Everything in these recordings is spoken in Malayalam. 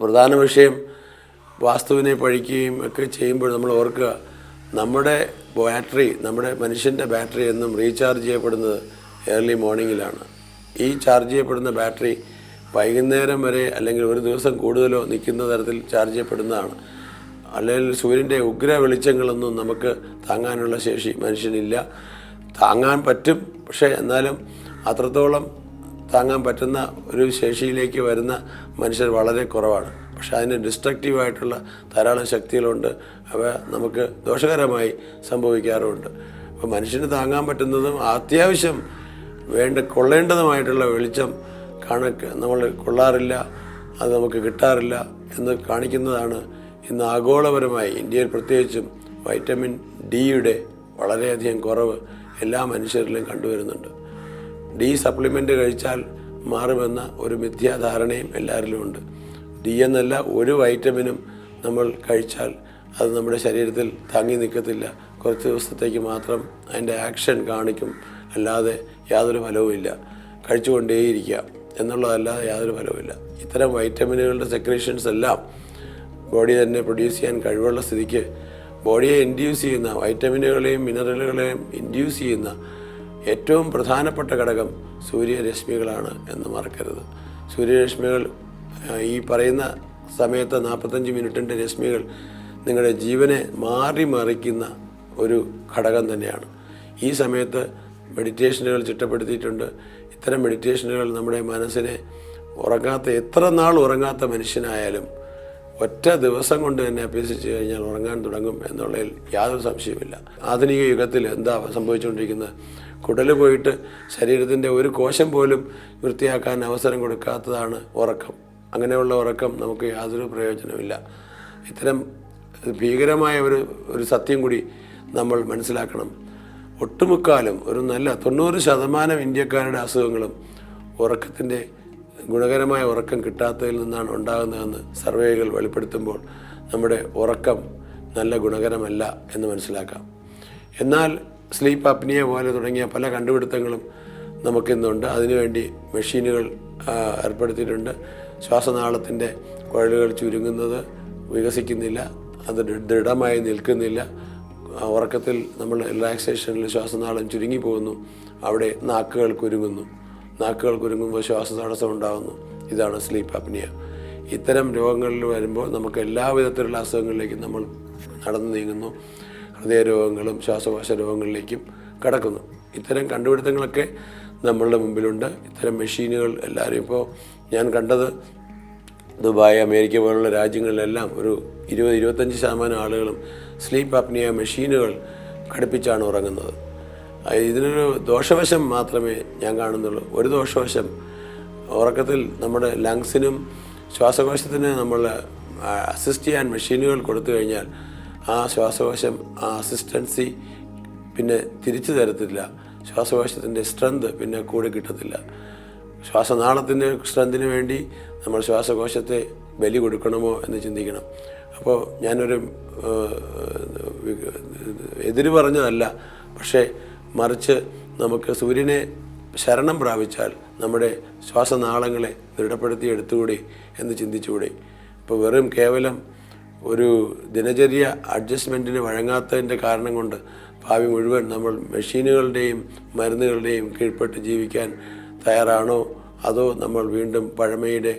പ്രധാന വിഷയം വാസ്തുവിനെ പഴിക്കുകയും ഒക്കെ ചെയ്യുമ്പോൾ നമ്മൾ ഓർക്കുക നമ്മുടെ ബാറ്ററി നമ്മുടെ മനുഷ്യന്റെ ബാറ്ററി എന്നും റീചാർജ് ചെയ്യപ്പെടുന്നത് ഏർലി മോർണിംഗിലാണ്. ഈ ചാർജ് ചെയ്യപ്പെടുന്ന ബാറ്ററി വൈകുന്നേരം വരെ അല്ലെങ്കിൽ ഒരു ദിവസം കൂടുതലോ നിൽക്കുന്ന തരത്തിൽ ചാർജ് ചെയ്യപ്പെടുന്നതാണ്. അല്ലെങ്കിൽ സൂര്യന്റെ ഉഗ്ര വെളിച്ചങ്ങളൊന്നും നമുക്ക് താങ്ങാനുള്ള ശേഷി മനുഷ്യനില്ല. താങ്ങാൻ പറ്റും പക്ഷേ എന്നാലും അത്രത്തോളം താങ്ങാൻ പറ്റുന്ന ഒരു ശേഷിയിലേക്ക് വരുന്ന മനുഷ്യർ വളരെ കുറവാണ്. പക്ഷെ അതിന് ഡിസ്ട്രക്റ്റീവായിട്ടുള്ള ധാരാളം ശക്തികളുണ്ട്. അവ നമുക്ക് ദോഷകരമായി സംഭവിക്കാറുമുണ്ട്. അപ്പോൾ മനുഷ്യന് താങ്ങാൻ പറ്റുന്നതും അത്യാവശ്യം വേണ്ട കൊള്ളേണ്ടതുമായിട്ടുള്ള വെളിച്ചം കണക്ക് നമ്മൾ കൊള്ളാറില്ല അത് നമുക്ക് കിട്ടാറില്ല എന്ന് കാണിക്കുന്നതാണ് ഇന്ന് ആഗോളപരമായി ഇന്ത്യയിൽ പ്രത്യേകിച്ചും വൈറ്റമിൻ ഡിയുടെ വളരെയധികം കുറവ് എല്ലാ മനുഷ്യരിലും കണ്ടുവരുന്നുണ്ട്. ഡി സപ്ലിമെന്റ് കഴിച്ചാൽ മാറുമെന്ന ഒരു മിഥ്യാധാരണയും എല്ലാവരിലും ഉണ്ട്. ഡി എന്നല്ല ഒരു വൈറ്റമിനും നമ്മൾ കഴിച്ചാൽ അത് നമ്മുടെ ശരീരത്തിൽ താങ്ങി നിൽക്കത്തില്ല. കുറച്ച് ദിവസത്തേക്ക് മാത്രം അതിന്റെ ആക്ഷൻ കാണിക്കും. അല്ലാതെ യാതൊരു ഫലവുമില്ല കഴിച്ചുകൊണ്ടേയിരിക്കുക എന്നുള്ളതല്ലാതെ യാതൊരു ഫലവുമില്ല. ഇത്തരം വൈറ്റമിനുകളുടെ സെക്രീഷൻസ് എല്ലാം ബോഡി തന്നെ പ്രൊഡ്യൂസ് ചെയ്യാൻ കഴിവുള്ള സ്ഥിതിക്ക് ബോഡിയെ ഇൻഡ്യൂസ് ചെയ്യുന്ന വൈറ്റമിനുകളെയും മിനറലുകളെയും ഇൻഡ്യൂസ് ചെയ്യുന്ന ഏറ്റവും പ്രധാനപ്പെട്ട ഘടകം സൂര്യരശ്മികളാണ് എന്ന് മറക്കരുത്. സൂര്യരശ്മികൾ ഈ പറയുന്ന സമയത്ത് നാൽപ്പത്തഞ്ച് മിനിറ്റിന്റെ രശ്മികൾ നിങ്ങളുടെ ജീവനെ മാറി മറിക്കുന്ന ഒരു ഘടകം തന്നെയാണ്. ഈ സമയത്ത് മെഡിറ്റേഷനുകൾ ചിട്ടപ്പെടുത്തിയിട്ടുണ്ട്. ഇത്തരം മെഡിറ്റേഷനുകൾ നമ്മുടെ മനസ്സിനെ ഉറങ്ങാത്ത എത്ര നാൾ ഉറങ്ങാത്ത മനുഷ്യനായാലും ഒറ്റ ദിവസം കൊണ്ട് തന്നെ അഭ്യസിച്ച് കഴിഞ്ഞാൽ ഉറങ്ങാൻ തുടങ്ങും എന്നുള്ളതിൽ യാതൊരു സംശയവുമില്ല. ആധുനിക യുഗത്തിൽ എന്താ സംഭവിച്ചുകൊണ്ടിരിക്കുന്നത്? കുടൽ പോയിട്ട് ശരീരത്തിന്റെ ഒരു കോശം പോലും വൃത്തിയാക്കാൻ അവസരം കൊടുക്കാത്തതാണ് ഉറക്കം. അങ്ങനെയുള്ള ഉറക്കം നമുക്ക് യാതൊരു പ്രയോജനമില്ല ഇത്തരം ഭീകരമായ ഒരു ഒരു സത്യം കൂടി നമ്മൾ മനസ്സിലാക്കണം. ഒട്ടുമുക്കാലും ഒരു നല്ല തൊണ്ണൂറ് ശതമാനം ഇന്ത്യക്കാരുടെ അസുഖങ്ങളും ഉറക്കത്തിന്റെ ഗുണകരമായ ഉറക്കം കിട്ടാത്തതിൽ നിന്നാണ് ഉണ്ടാകുന്നതെന്ന് സർവേകൾ വെളിപ്പെടുത്തുമ്പോൾ നമ്മുടെ ഉറക്കം നല്ല ഗുണകരമല്ല എന്ന് മനസ്സിലാക്കാം. എന്നാൽ സ്ലീപ്പ് അപ്നിയ പോലെ തുടങ്ങിയ പല കണ്ടുപിടുത്തങ്ങളും നമുക്കിന്നുണ്ട്. അതിനുവേണ്ടി മെഷീനുകൾ ഏർപ്പെടുത്തിയിട്ടുണ്ട്. ശ്വാസനാളത്തിന്റെ കുഴലുകൾ ചുരുങ്ങുന്നത് വികസിക്കുന്നില്ല അത് ദൃഢമായി നിൽക്കുന്നില്ല. ഉറക്കത്തിൽ നമ്മൾ റിലാക്സേഷനിൽ ശ്വാസനാളം ചുരുങ്ങി പോകുന്നു അവിടെ നാക്കുകൾ കുരുങ്ങുന്നു. നാക്കുകൾ കുരുങ്ങുമ്പോൾ ശ്വാസതടസ്സം ഉണ്ടാകുന്നു. ഇതാണ് സ്ലീപ്പ് അപ്നിയ ഇത്തരം രോഗങ്ങളിൽ വരുമ്പോൾ നമുക്ക് എല്ലാ വിധത്തിലുള്ള അസുഖങ്ങളിലേക്കും നമ്മൾ നടന്നു നീങ്ങുന്നു. ഹൃദയരോഗങ്ങളും ശ്വാസകോശ രോഗങ്ങളിലേക്കും കടക്കുന്നു. ഇത്തരം കണ്ടുപിടുത്തങ്ങളൊക്കെ നമ്മളുടെ മുമ്പിലുണ്ട്. ഇത്തരം മെഷീനുകൾ എല്ലാവരും ഇപ്പോൾ ഞാൻ കണ്ടത് ദുബായ് അമേരിക്ക പോലുള്ള രാജ്യങ്ങളിലെല്ലാം ഒരു ഇരുപത് ഇരുപത്തഞ്ച് ശതമാനം ആളുകളും സ്ലീപ്പ് അപ്നിയ മെഷീനുകൾ ഘടിപ്പിച്ചാണ് ഉറങ്ങുന്നത്. ഇതിനൊരു ദോഷവശം മാത്രമേ ഞാൻ കാണുന്നുള്ളൂ. ഒരു ദോഷവശം ഉറക്കത്തിൽ നമ്മുടെ ലങ്സിനും ശ്വാസകോശത്തിന് നമ്മൾ അസിസ്റ്റ് ചെയ്യാൻ മെഷീനുകൾ കൊടുത്തു കഴിഞ്ഞാൽ ആ ശ്വാസകോശം ആ അസിസ്റ്റൻസി പിന്നെ തിരിച്ചു തരത്തില്ല. ശ്വാസകോശത്തിന്റെ സ്ട്രെങ്ത് പിന്നെ കൂടെ കിട്ടത്തില്ല. ശ്വാസനാളത്തിന്റെ സ്ട്രെങ്തിന് വേണ്ടി നമ്മൾ ശ്വാസകോശത്തെ ബലി കൊടുക്കണമോ എന്ന് ചിന്തിക്കണം. അപ്പോൾ ഞാനൊരു എതിര് പറഞ്ഞതല്ല. പക്ഷേ മറിച്ച് നമുക്ക് സൂര്യനെ ശരണം പ്രാപിച്ചാൽ നമ്മുടെ ശ്വാസനാളങ്ങളെ ദൃഢപ്പെടുത്തി എടുത്തുകൂടി എന്ന് ചിന്തിച്ചുകൂടി. ഇപ്പോൾ വെറും കേവലം ഒരു ദിനചര്യ അഡ്ജസ്റ്റ്മെന്റിന് വഴങ്ങാത്തതിന്റെ കാരണം കൊണ്ട് ഭാവി മുഴുവൻ നമ്മൾ മെഷീനുകളുടെയും മരുന്നുകളുടെയും കീഴ്പ്പെട്ട് ജീവിക്കാൻ തയ്യാറാണോ? അതോ നമ്മൾ വീണ്ടും പഴമയുടെ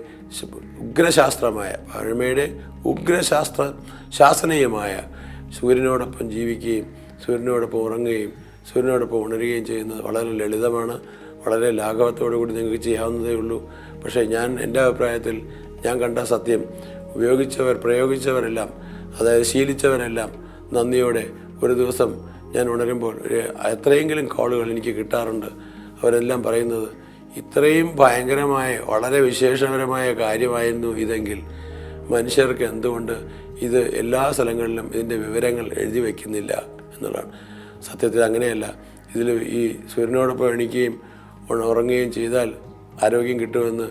ഉഗ്രശാസ്ത്രമായ പഴമയുടെ ഉഗ്രശാസ്ത്ര ശാസനീയമായ സൂര്യനോടൊപ്പം ജീവിക്കുകയും സൂര്യനോടൊപ്പം ഉറങ്ങുകയും സൂര്യനോടൊപ്പം ഉണരുകയും ചെയ്യുന്നത് വളരെ ലളിതമാണ് വളരെ ലാഘവത്തോടു കൂടി നിങ്ങൾക്ക് ചെയ്യാവുന്നതേ ഉള്ളൂ. പക്ഷേ ഞാൻ എന്റെ അഭിപ്രായത്തിൽ ഞാൻ കണ്ട സത്യം ഉപയോഗിച്ചവർ പ്രയോഗിച്ചവരെല്ലാം അതായത് ശീലിച്ചവരെല്ലാം നന്ദിയോടെ ഒരു ദിവസം ഞാൻ ഉണരുമ്പോൾ എത്രയെങ്കിലും കോളുകൾ എനിക്ക് കിട്ടാറുണ്ട്. അവരെല്ലാം പറയുന്നത് ഇത്രയും ഭയങ്കരമായ വളരെ വിശേഷകരമായ കാര്യമായിരുന്നു ഇതെങ്കിൽ മനുഷ്യർക്ക് എന്തുകൊണ്ട് ഇത് എല്ലാ സ്ഥലങ്ങളിലും ഇതിന്റെ വിവരങ്ങൾ എഴുതി വയ്ക്കുന്നില്ല? എന്നുള്ളതാണ്. സത്യത്തിൽ അങ്ങനെയല്ല. ഇതിൽ ഈ സൂര്യനോടൊപ്പം എണീക്കുകയും ഉറങ്ങുകയും ചെയ്താൽ ആരോഗ്യം കിട്ടുമെന്ന്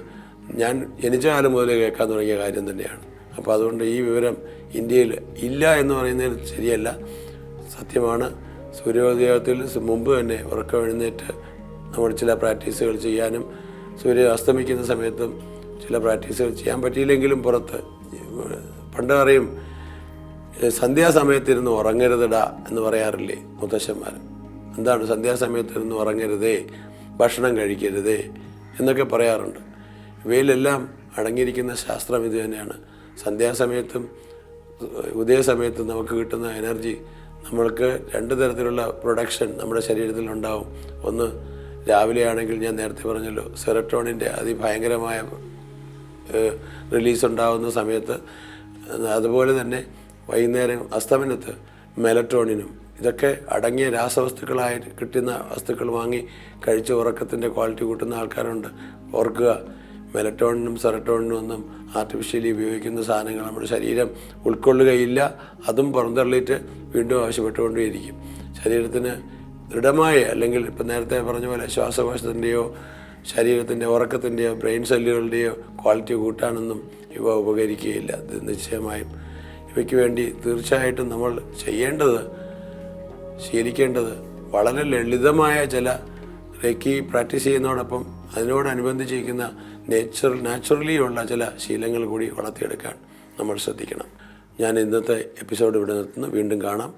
ഞാൻ ജനിച്ച കാലം മുതലേ കേൾക്കാൻ തുടങ്ങിയ കാര്യം തന്നെയാണ്. അപ്പോൾ അതുകൊണ്ട് ഈ വിവരം ഇന്ത്യയിൽ ഇല്ല എന്ന് പറയുന്നത് ശരിയല്ല. സത്യമാണ് സൂര്യോദയത്തിൽ മുമ്പ് തന്നെ ഉറക്കം എഴുന്നേറ്റ് നമ്മൾ ചില പ്രാക്ടീസുകൾ ചെയ്യാനും സൂര്യ അസ്തമിക്കുന്ന സമയത്തും ചില പ്രാക്ടീസുകൾ ചെയ്യാൻ പറ്റിയില്ലെങ്കിലും പുറത്ത് പണ്ട് പറയും "ഏ, സന്ധ്യാസമയത്തിരുന്ന് ഉറങ്ങരുതടാ എന്ന് പറയാറില്ലേ മുത്തശ്ശന്മാർ. എന്താണ് സന്ധ്യാസമയത്തിരുന്ന് ഉറങ്ങരുതേ ഭക്ഷണം കഴിക്കരുതേ എന്നൊക്കെ പറയാറുണ്ട്. ഇവയിലെല്ലാം അടങ്ങിയിരിക്കുന്ന ശാസ്ത്രം ഇത് തന്നെയാണ്. സന്ധ്യാസമയത്തും ഉദയസമയത്തും നമുക്ക് കിട്ടുന്ന എനർജി നമ്മൾക്ക് രണ്ട് തരത്തിലുള്ള പ്രൊഡക്ഷൻ നമ്മുടെ ശരീരത്തിൽ ഉണ്ടാവും. ഒന്ന് രാവിലെ ആണെങ്കിൽ ഞാൻ നേരത്തെ പറഞ്ഞല്ലോ സെറട്ടോണിന്റെ അതിഭയങ്കരമായ റിലീസ് ഉണ്ടാകുന്ന സമയത്ത് അതുപോലെ തന്നെ വൈകുന്നേരം അസ്തമനത്ത് മെലട്രോണിനും ഇതൊക്കെ അടങ്ങിയ രാസവസ്തുക്കളായി കിട്ടുന്ന വസ്തുക്കൾ വാങ്ങി കഴിച്ച് ഉറക്കത്തിന്റെ ക്വാളിറ്റി കൂട്ടുന്ന ആൾക്കാരുണ്ട്. ഓർക്കുക മെലറ്റോണിനും സെറട്ടോണിനും ഒന്നും ആർട്ടിഫിഷ്യലി ഉപയോഗിക്കുന്ന സാധനങ്ങൾ നമ്മുടെ ശരീരം ഉൾക്കൊള്ളുകയില്ല. അതും പുറന്തള്ളിയിട്ട് വീണ്ടും ആവശ്യപ്പെട്ടുകൊണ്ടേയിരിക്കും. ശരീരത്തിന് ദൃഢമായ അല്ലെങ്കിൽ ഇപ്പം നേരത്തെ പറഞ്ഞ പോലെ ശ്വാസകോശത്തിന്റെയോ ശരീരത്തിന്റെ ഉറക്കത്തിന്റെയോ ബ്രെയിൻ സെല്ലുകളുടെയോ ക്വാളിറ്റി കൂട്ടാനൊന്നും ഇവ ഉപകരിക്കുകയില്ല. ഇത് നിശ്ചയമായും ഇവയ്ക്ക് വേണ്ടി തീർച്ചയായിട്ടും നമ്മൾ ചെയ്യേണ്ടത് ശീലിക്കേണ്ടത് വളരെ ലളിതമായ ചില റെക്കി പ്രാക്ടീസ് ചെയ്യുന്നതോടൊപ്പം അതിനോടനുബന്ധിച്ചിരിക്കുന്ന നേച്ചുറൽ നാച്ചുറലി ഉള്ള ചില ശീലങ്ങൾ കൂടി വളർത്തിയെടുക്കാൻ നമ്മൾ ശ്രദ്ധിക്കണം. ഞാൻ ഇന്നത്തെ എപ്പിസോഡ് ഇവിടെ നിർത്തുന്നു. വീണ്ടും കാണാം.